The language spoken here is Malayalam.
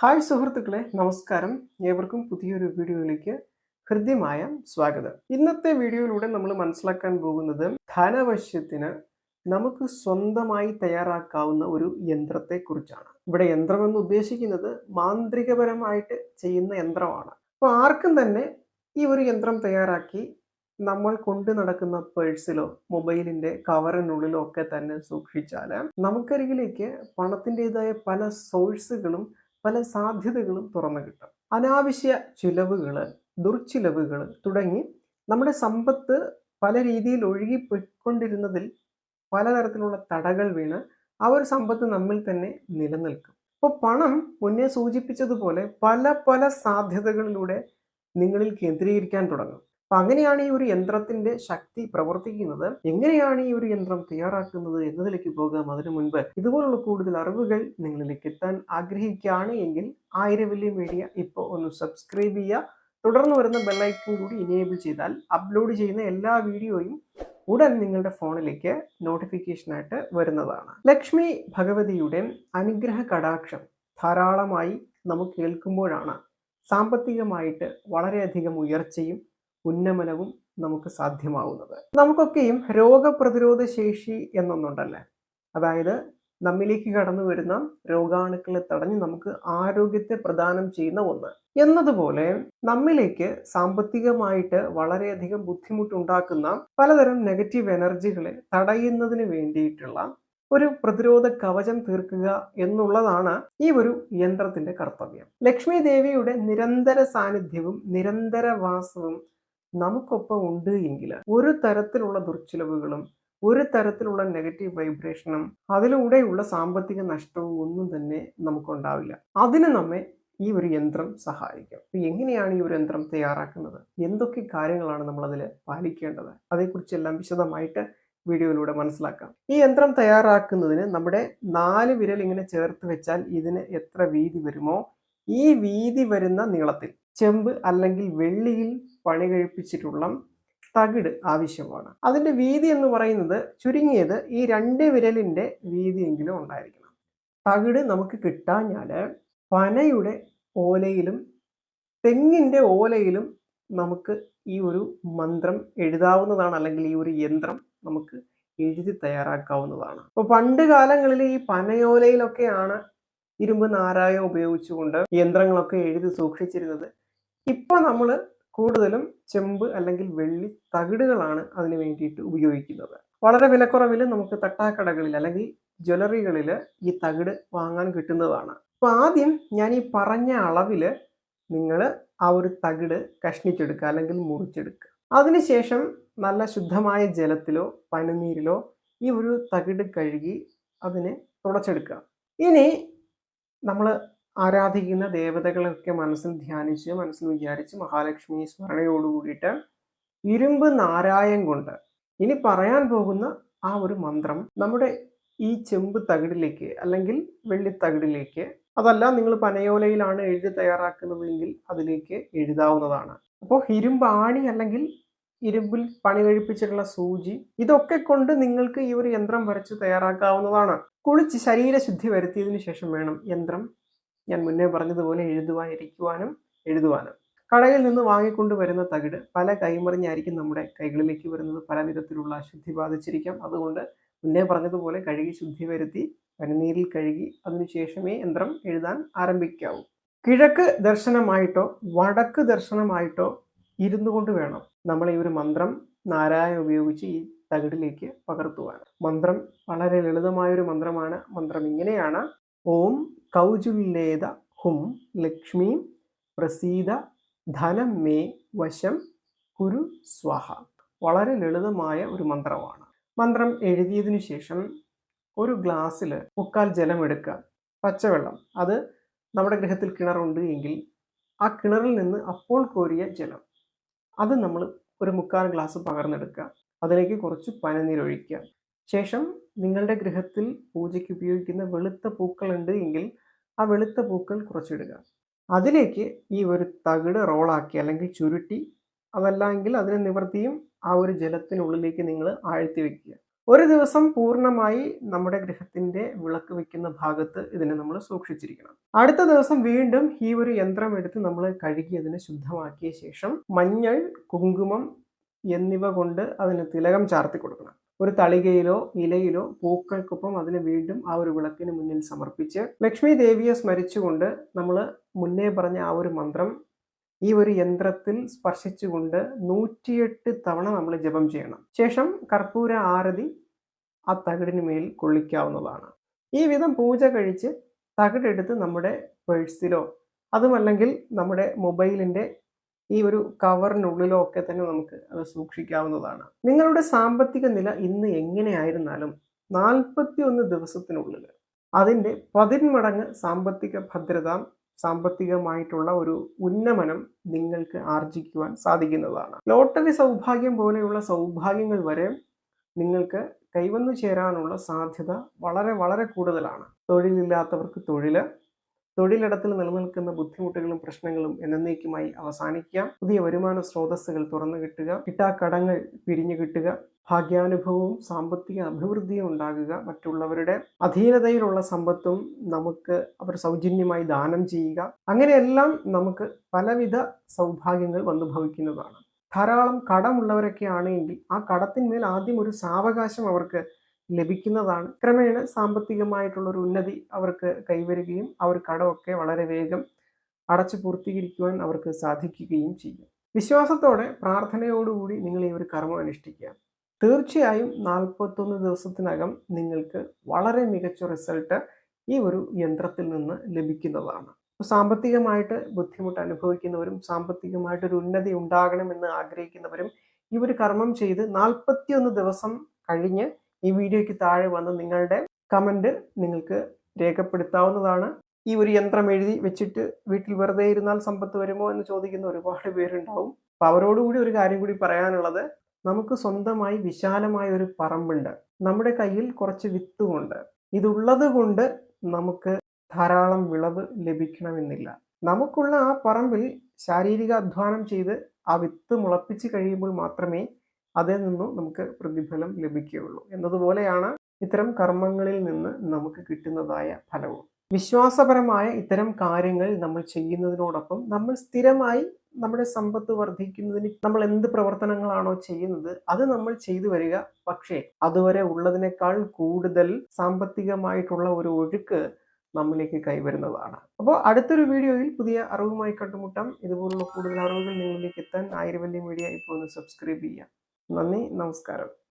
ഹായ് സുഹൃത്തുക്കളെ നമസ്കാരം. ഏവർക്കും പുതിയൊരു വീഡിയോയിലേക്ക് ഹൃദ്യമായ സ്വാഗതം. ഇന്നത്തെ വീഡിയോയിലൂടെ നമ്മൾ മനസ്സിലാക്കാൻ പോകുന്നത് ധനവശ്യത്തിന് നമുക്ക് സ്വന്തമായി തയ്യാറാക്കാവുന്ന ഒരു യന്ത്രത്തെ കുറിച്ചാണ് ഇവിടെ യന്ത്രം എന്ന് ഉദ്ദേശിക്കുന്നത് മാന്ത്രികപരമായിട്ട് ചെയ്യുന്ന യന്ത്രമാണ്. അപ്പോൾ ആർക്കും തന്നെ ഈ ഒരു യന്ത്രം തയ്യാറാക്കി നമ്മൾ കൊണ്ടു നടക്കുന്ന പേഴ്സിലോ മൊബൈലിന്റെ കവറിനുള്ളിലോ ഒക്കെ തന്നെ സൂക്ഷിച്ചാൽ നമുക്കരികിലേക്ക് പണത്തിന്റെതായ പല സോഴ്സുകളും പല സാധ്യതകളും തുറന്നു കിട്ടും. അനാവശ്യ ചിലവുകൾ ദുർച്ചിലവുകൾ തുടങ്ങി നമ്മുടെ സമ്പത്ത് പല രീതിയിൽ ഒഴുകിപ്പോയിക്കൊണ്ടിരുന്നതിൽ പലതരത്തിലുള്ള തടകൾ വീണ് ആ ഒരു സമ്പത്ത് നമ്മിൽ തന്നെ നിലനിൽക്കും. അപ്പോൾ പണം മുന്നേ സൂചിപ്പിച്ചതുപോലെ പല പല സാധ്യതകളിലൂടെ നിങ്ങളിൽ കേന്ദ്രീകരിക്കാൻ തുടങ്ങും. അപ്പൊ അങ്ങനെയാണ് ഈ ഒരു യന്ത്രത്തിന്റെ ശക്തി പ്രവർത്തിക്കുന്നത്. എങ്ങനെയാണ് ഈ ഒരു യന്ത്രം തയ്യാറാക്കുന്നത് എന്നതിലേക്ക് പോകാം അതിനു മുൻപ്. ഇതുപോലുള്ള കൂടുതൽ അറിവുകൾ നിങ്ങളിലേക്ക് എത്താൻ ആഗ്രഹിക്കുകയാണ് എങ്കിൽ ആയിരവല്യ മീഡിയ ഇപ്പോൾ ഒന്ന് സബ്സ്ക്രൈബ് ചെയ്യുക. തുടർന്ന് വരുന്ന ബെല്ലൈക്കൺ കൂടി ഇനേബിൾ ചെയ്താൽ അപ്ലോഡ് ചെയ്യുന്ന എല്ലാ വീഡിയോയും ഉടൻ നിങ്ങളുടെ ഫോണിലേക്ക് നോട്ടിഫിക്കേഷനായിട്ട് വരുന്നതാണ്. ലക്ഷ്മി ഭഗവതിയുടെ അനുഗ്രഹ കടാക്ഷം ധാരാളമായി നമുക്ക് കേൾക്കുമ്പോഴാണ് സാമ്പത്തികമായിട്ട് വളരെയധികം ഉയർച്ചയും ഉന്നമനവും നമുക്ക് സാധ്യമാവുന്നത്. നമുക്കൊക്കെയും രോഗപ്രതിരോധ ശേഷി എന്നൊന്നുണ്ടല്ലേ? അതായത് നമ്മിലേക്ക് കടന്നു വരുന്ന രോഗാണുക്കളെ തടഞ്ഞ് നമുക്ക് ആരോഗ്യത്തെ പ്രദാനം ചെയ്യുന്ന ഒന്ന്. എന്നതുപോലെ നമ്മിലേക്ക് സാമ്പത്തികമായിട്ട് വളരെയധികം ബുദ്ധിമുട്ടുണ്ടാക്കുന്ന പലതരം നെഗറ്റീവ് എനർജികളെ തടയുന്നതിന് വേണ്ടിയിട്ടുള്ള ഒരു പ്രതിരോധ കവചം തീർക്കുക എന്നുള്ളതാണ് ഈ ഒരു യന്ത്രത്തിന്റെ കർത്തവ്യം. ലക്ഷ്മി ദേവിയുടെ നിരന്തര സാന്നിധ്യവും നിരന്തര വാസവും നമുക്കൊപ്പം ഉണ്ട് എങ്കിൽ ഒരു തരത്തിലുള്ള ദുർച്ചിലവുകളും ഒരു തരത്തിലുള്ള നെഗറ്റീവ് വൈബ്രേഷനും അതിലൂടെയുള്ള സാമ്പത്തിക നഷ്ടവും ഒന്നും തന്നെ നമുക്കുണ്ടാവില്ല. അതിന് നമ്മെ ഈ ഒരു യന്ത്രം സഹായിക്കും. എങ്ങനെയാണ് ഈ ഒരു യന്ത്രം തയ്യാറാക്കുന്നത്? എന്തൊക്കെ കാര്യങ്ങളാണ് നമ്മൾ അതിൽ പാലിക്കേണ്ടത്? അതേക്കുറിച്ചെല്ലാം വിശദമായിട്ട് വീഡിയോയിലൂടെ മനസ്സിലാക്കാം. ഈ യന്ത്രം തയ്യാറാക്കുന്നതിന് നമ്മുടെ നാല് വിരൽ ഇങ്ങനെ ചേർത്ത് വെച്ചാൽ ഇതിന് എത്ര വീതി വരുമോ? ഈ വീതി വരുന്ന നീളത്തിൽ. ചെമ്പ് അല്ലെങ്കിൽ വെള്ളിയിൽ പണി കഴിപ്പിച്ചിട്ടുള്ള തകിട് ആവശ്യമാണ്. അതിന്റെ വീതി എന്ന് പറയുന്നത് ചുരുങ്ങിയത് ഈ രണ്ട് വിരലിന്റെ വീതിയെങ്കിലും ഉണ്ടായിരിക്കണം. തകിട് നമുക്ക് കിട്ടാഞ്ഞാൽ പനയുടെ ഓലയിലും തെങ്ങിന്റെ ഓലയിലും നമുക്ക് ഈ ഒരു മന്ത്രം എഴുതാവുന്നതാണ് അല്ലെങ്കിൽ ഈ ഒരു യന്ത്രം നമുക്ക് എഴുതി തയ്യാറാക്കാവുന്നതാണ്. അപ്പോൾ പണ്ട് കാലങ്ങളിൽ ഈ പനയോലയിലൊക്കെയാണ് ഇരുമ്പ് നാരായം ഉപയോഗിച്ചുകൊണ്ട് യന്ത്രങ്ങളൊക്കെ എഴുതി സൂക്ഷിച്ചിരുന്നത്. ഇപ്പൊ നമ്മൾ കൂടുതലും ചെമ്പ് അല്ലെങ്കിൽ വെള്ളി തകിടുകളാണ് അതിന് വേണ്ടിയിട്ട് ഉപയോഗിക്കുന്നത്. വളരെ വിലക്കുറവിൽ നമുക്ക് തട്ടാക്കടകളിൽ അല്ലെങ്കിൽ ജ്വല്ലറികളിൽ ഈ തകിട് വാങ്ങാൻ കിട്ടുന്നതാണ്. അപ്പോൾ ആദ്യം ഞാൻ ഈ പറഞ്ഞ അളവിൽ നിങ്ങൾ ആ ഒരു തകിട് കഷ്ണിച്ചെടുക്കുക അല്ലെങ്കിൽ മുറിച്ചെടുക്കുക. അതിനുശേഷം നല്ല ശുദ്ധമായ ജലത്തിലോ പനിനീരിലോ ഈ ഒരു തകിട് കഴുകി അതിനെ തുടച്ചെടുക്കുക. ഇനി നമ്മൾ ആരാധിക്കുന്ന ദേവതകളൊക്കെ മനസ്സിൽ ധ്യാനിച്ച് മനസ്സിൽ വിചാരിച്ച് മഹാലക്ഷ്മി സ്മരണയോട് കൂടിയിട്ട് ഇരുമ്പ് നാരായം കൊണ്ട് ഇനി പറയാൻ പോകുന്ന ആ ഒരു മന്ത്രം നമ്മുടെ ഈ ചെമ്പ് തകിടിലേക്ക് അല്ലെങ്കിൽ വെള്ളി തകിടിലേക്ക് അതല്ല നിങ്ങൾ പനയോലയിലാണ് എഴുതി തയ്യാറാക്കുന്നതെങ്കിൽ അതിലേക്ക് എഴുതാവുന്നതാണ്. അപ്പോൾ ഇരുമ്പാണി അല്ലെങ്കിൽ ഇരുമ്പിൽ പണി കഴിപ്പിച്ചിട്ടുള്ള സൂചി ഇതൊക്കെ കൊണ്ട് നിങ്ങൾക്ക് ഈ ഒരു യന്ത്രം വരച്ച് തയ്യാറാക്കാവുന്നതാണ്. കുളിച്ച് ശരീരശുദ്ധി വരുത്തിയതിനു ശേഷം വേണം യന്ത്രം ഞാൻ മുന്നേ പറഞ്ഞതുപോലെ എഴുതുവാൻ ഇരിക്കുവാനും എഴുതുവാനും. കടയിൽ നിന്ന് വാങ്ങിക്കൊണ്ട് വരുന്ന തകിട് പല കൈമറിഞ്ഞായിരിക്കും നമ്മുടെ കൈകളിലേക്ക് വരുന്നത്. പല വിധത്തിലുള്ള അശുദ്ധി ബാധിച്ചിരിക്കാം. അതുകൊണ്ട് മുന്നേ പറഞ്ഞതുപോലെ കഴുകി ശുദ്ധി വരുത്തി പനിനീരിൽ കഴുകി അതിനുശേഷമേ യന്ത്രം എഴുതാൻ ആരംഭിക്കാവൂ. കിഴക്ക് ദർശനമായിട്ടോ വടക്ക് ദർശനമായിട്ടോ ഇരുന്നു കൊണ്ട് വേണം നമ്മൾ ഈ ഒരു മന്ത്രം നാരായണ ഉപയോഗിച്ച് ഈ തകിടിലേക്ക് പകർത്തുവാൻ. മന്ത്രം വളരെ ലളിതമായൊരു മന്ത്രമാണ്. മന്ത്രം ഇങ്ങനെയാണ്. ഓം കൗജുല്ലേത ഹും ലക്ഷ്മി പ്രസീത ധനം മേ വശം കുരു സ്വാഹ. വളരെ ലളിതമായ ഒരു മന്ത്രമാണ്. മന്ത്രം എഴുതിയതിനു ശേഷം ഒരു ഗ്ലാസ്സിൽ മുക്കാൽ ജലം എടുക്കുക. പച്ചവെള്ളം. അത് നമ്മുടെ ഗൃഹത്തിൽ കിണറുണ്ട് എങ്കിൽ ആ കിണറിൽ നിന്ന് അപ്പോൾ കോരിയ ജലം. അത് നമ്മൾ ഒരു മുക്കാൽ ഗ്ലാസ് പകർന്നെടുക്കുക. അതിലേക്ക് കുറച്ച് പനനീരൊഴിക്കുക. ശേഷം നിങ്ങളുടെ ഗൃഹത്തിൽ പൂജയ്ക്ക് ഉപയോഗിക്കുന്ന വെളുത്ത പൂക്കളുണ്ട് എങ്കിൽ ആ വെളുത്ത പൂക്കൾ കുറച്ചിടുക. അതിലേക്ക് ഈ ഒരു തകിട് റോളാക്കി അല്ലെങ്കിൽ ചുരുട്ടി അതല്ലെങ്കിൽ അതിനെ നിവർത്തിയും ആ ഒരു ജലത്തിനുള്ളിലേക്ക് നിങ്ങൾ ആഴ്ത്തി വെക്കുക. ഒരു ദിവസം പൂർണമായി നമ്മുടെ ഗൃഹത്തിന്റെ വിളക്ക് വെക്കുന്ന ഭാഗത്ത് ഇതിനെ നമ്മൾ സൂക്ഷിച്ചിരിക്കണം. അടുത്ത ദിവസം വീണ്ടും ഈ ഒരു യന്ത്രം എടുത്ത് നമ്മൾ കഴുകി അതിനെ ശുദ്ധമാക്കിയ ശേഷം മഞ്ഞൾ കുങ്കുമം എന്നിവ കൊണ്ട് അതിന് തിലകം ചാർത്തി കൊടുക്കണം. ഒരു തളികയിലോ ഇലയിലോ പൂക്കൾക്കൊപ്പം അതിന് വീണ്ടും ആ ഒരു വിളക്കിന് മുന്നിൽ സമർപ്പിച്ച് ലക്ഷ്മി ദേവിയെ സ്മരിച്ചുകൊണ്ട് നമ്മൾ മുന്നേ പറഞ്ഞ ആ ഒരു മന്ത്രം ഈ ഒരു യന്ത്രത്തിൽ സ്പർശിച്ചുകൊണ്ട് നൂറ്റിയെട്ട് തവണ നമ്മൾ ജപം ചെയ്യണം. ശേഷം കർപ്പൂര ആരതി ആ തകിടിന് മേൽ കൊള്ളിക്കാവുന്നതാണ്. ഈ വിധം പൂജ കഴിച്ച് തകിടെടുത്ത് നമ്മുടെ പേഴ്സിലോ അതുമല്ലെങ്കിൽ നമ്മുടെ മൊബൈലിന്റെ ഈ ഒരു കവറിനുള്ളിലോ ഒക്കെ തന്നെ നമുക്ക് അത് സൂക്ഷിക്കാവുന്നതാണ്. നിങ്ങളുടെ സാമ്പത്തിക നില ഇന്ന് എങ്ങനെയായിരുന്നാലും നാൽപ്പത്തി ഒന്ന് ദിവസത്തിനുള്ളിൽ അതിന്റെ പതിന്മടങ്ങ് സാമ്പത്തിക ഭദ്രത സാമ്പത്തികമായിട്ടുള്ള ഒരു ഉന്നമനം നിങ്ങൾക്ക് ആർജിക്കുവാൻ സാധിക്കുന്നതാണ്. ലോട്ടറി സൗഭാഗ്യം പോലെയുള്ള സൗഭാഗ്യങ്ങൾ വരെ നിങ്ങൾക്ക് കൈവന്നു ചേരാനുള്ള സാധ്യത വളരെ വളരെ കൂടുതലാണ്. തൊഴിലില്ലാത്തവർക്ക് തൊഴിൽ തൊഴിലിടത്തിൽ നിലനിൽക്കുന്ന ബുദ്ധിമുട്ടുകളും പ്രശ്നങ്ങളും എന്നേക്കുമായി അവസാനിക്കാം. പുതിയ വരുമാന സ്രോതസ്സുകൾ തുറന്നു കിട്ടുക. കിട്ടാക്കടങ്ങൾ പിരിഞ്ഞു കിട്ടുക. ഭാഗ്യാനുഭവവും സാമ്പത്തിക അഭിവൃദ്ധിയും ഉണ്ടാകുക. മറ്റുള്ളവരുടെ അധീനതയിലുള്ള സമ്പത്തും നമുക്ക് അവർ സൗജന്യമായി ദാനം ചെയ്യുക. അങ്ങനെയെല്ലാം നമുക്ക് പലവിധ സൗഭാഗ്യങ്ങൾ വന്നു ഭവിക്കുന്നതാണ്. ധാരാളം കടമുള്ളവരൊക്കെ ആണെങ്കിൽ ആ കടത്തിന്മേൽ ആദ്യം ഒരു സാവകാശം അവർക്ക് ലഭിക്കുന്നതാണ്. ക്രമേണ സാമ്പത്തികമായിട്ടുള്ള ഒരു ഉന്നതി അവർക്ക് കൈവരുകയും അവർ ഒരു കടമൊക്കെ വളരെ വേഗം അടച്ചു പൂർത്തീകരിക്കുവാൻ അവർക്ക് സാധിക്കുകയും ചെയ്യും. വിശ്വാസത്തോടെ പ്രാർത്ഥനയോടുകൂടി നിങ്ങൾ ഈ ഒരു കർമ്മം അനുഷ്ഠിക്കുക. തീർച്ചയായും നാൽപ്പത്തൊന്ന് ദിവസത്തിനകം നിങ്ങൾക്ക് വളരെ മികച്ച റിസൾട്ട് ഈ ഒരു യന്ത്രത്തിൽ നിന്ന് ലഭിക്കുന്നതാണ്. സാമ്പത്തികമായിട്ട് ബുദ്ധിമുട്ട് അനുഭവിക്കുന്നവരും സാമ്പത്തികമായിട്ടൊരു ഉന്നതി ഉണ്ടാകണമെന്ന് ആഗ്രഹിക്കുന്നവരും ഈ ഒരു കർമ്മം ചെയ്ത് നാൽപ്പത്തിയൊന്ന് ദിവസം കഴിഞ്ഞ് ഈ വീഡിയോയ്ക്ക് താഴെ വന്ന് നിങ്ങളുടെ കമന്റ് നിങ്ങൾക്ക് രേഖപ്പെടുത്താവുന്നതാണ്. ഈ ഒരു യന്ത്രം എഴുതി വെച്ചിട്ട് വീട്ടിൽ വെറുതെ ഇരുന്നാൽ സമ്പത്ത് വരുമോ എന്ന് ചോദിക്കുന്ന ഒരുപാട് പേരുണ്ടാവും. അപ്പം അവരോടുകൂടി ഒരു കാര്യം കൂടി പറയാനുള്ളത് നമുക്ക് സ്വന്തമായി വിശാലമായ ഒരു പറമ്പുണ്ട്. നമ്മുടെ കയ്യിൽ കുറച്ച് വിത്തുമുണ്ട്. ഇതുള്ളത് കൊണ്ട് നമുക്ക് ധാരാളം വിളവ് ലഭിക്കണമെന്നില്ല. നമുക്കുള്ള ആ പറമ്പിൽ ശാരീരിക അധ്വാനം ചെയ്ത് ആ വിത്ത് മുളപ്പിച്ച് കഴിയുമ്പോൾ മാത്രമേ അതിൽ നിന്നും നമുക്ക് പ്രതിഫലം ലഭിക്കുകയുള്ളൂ. എന്നതുപോലെയാണ് ഇത്തരം കർമ്മങ്ങളിൽ നിന്ന് നമുക്ക് കിട്ടുന്നതായ ഫലവും. വിശ്വാസപരമായ ഇത്തരം കാര്യങ്ങൾ നമ്മൾ ചെയ്യുന്നതിനോടൊപ്പം നമ്മൾ സ്ഥിരമായി നമ്മുടെ സമ്പത്ത് വർദ്ധിക്കുന്നതിന് നമ്മൾ എന്ത് പ്രവർത്തനങ്ങളാണോ ചെയ്യുന്നത് അത് നമ്മൾ ചെയ്തു വരിക. പക്ഷേ അതുവരെ ഉള്ളതിനേക്കാൾ കൂടുതൽ സാമ്പത്തികമായിട്ടുള്ള ഒരു ഒഴുക്ക് നമ്മിലേക്ക് കൈവരുന്നതാണ്. അപ്പോൾ അടുത്തൊരു വീഡിയോയിൽ പുതിയ അറിവുമായി കണ്ടുമുട്ടാം. ഇതുപോലുള്ള കൂടുതൽ അറിവുകൾ നിങ്ങളിലേക്ക് എത്താൻ ആയിരവല്യ മീഡിയ ഇപ്പോൾ ഒന്ന് സബ്സ്ക്രൈബ് ചെയ്യാം നന്ദി നമസ്കാരം.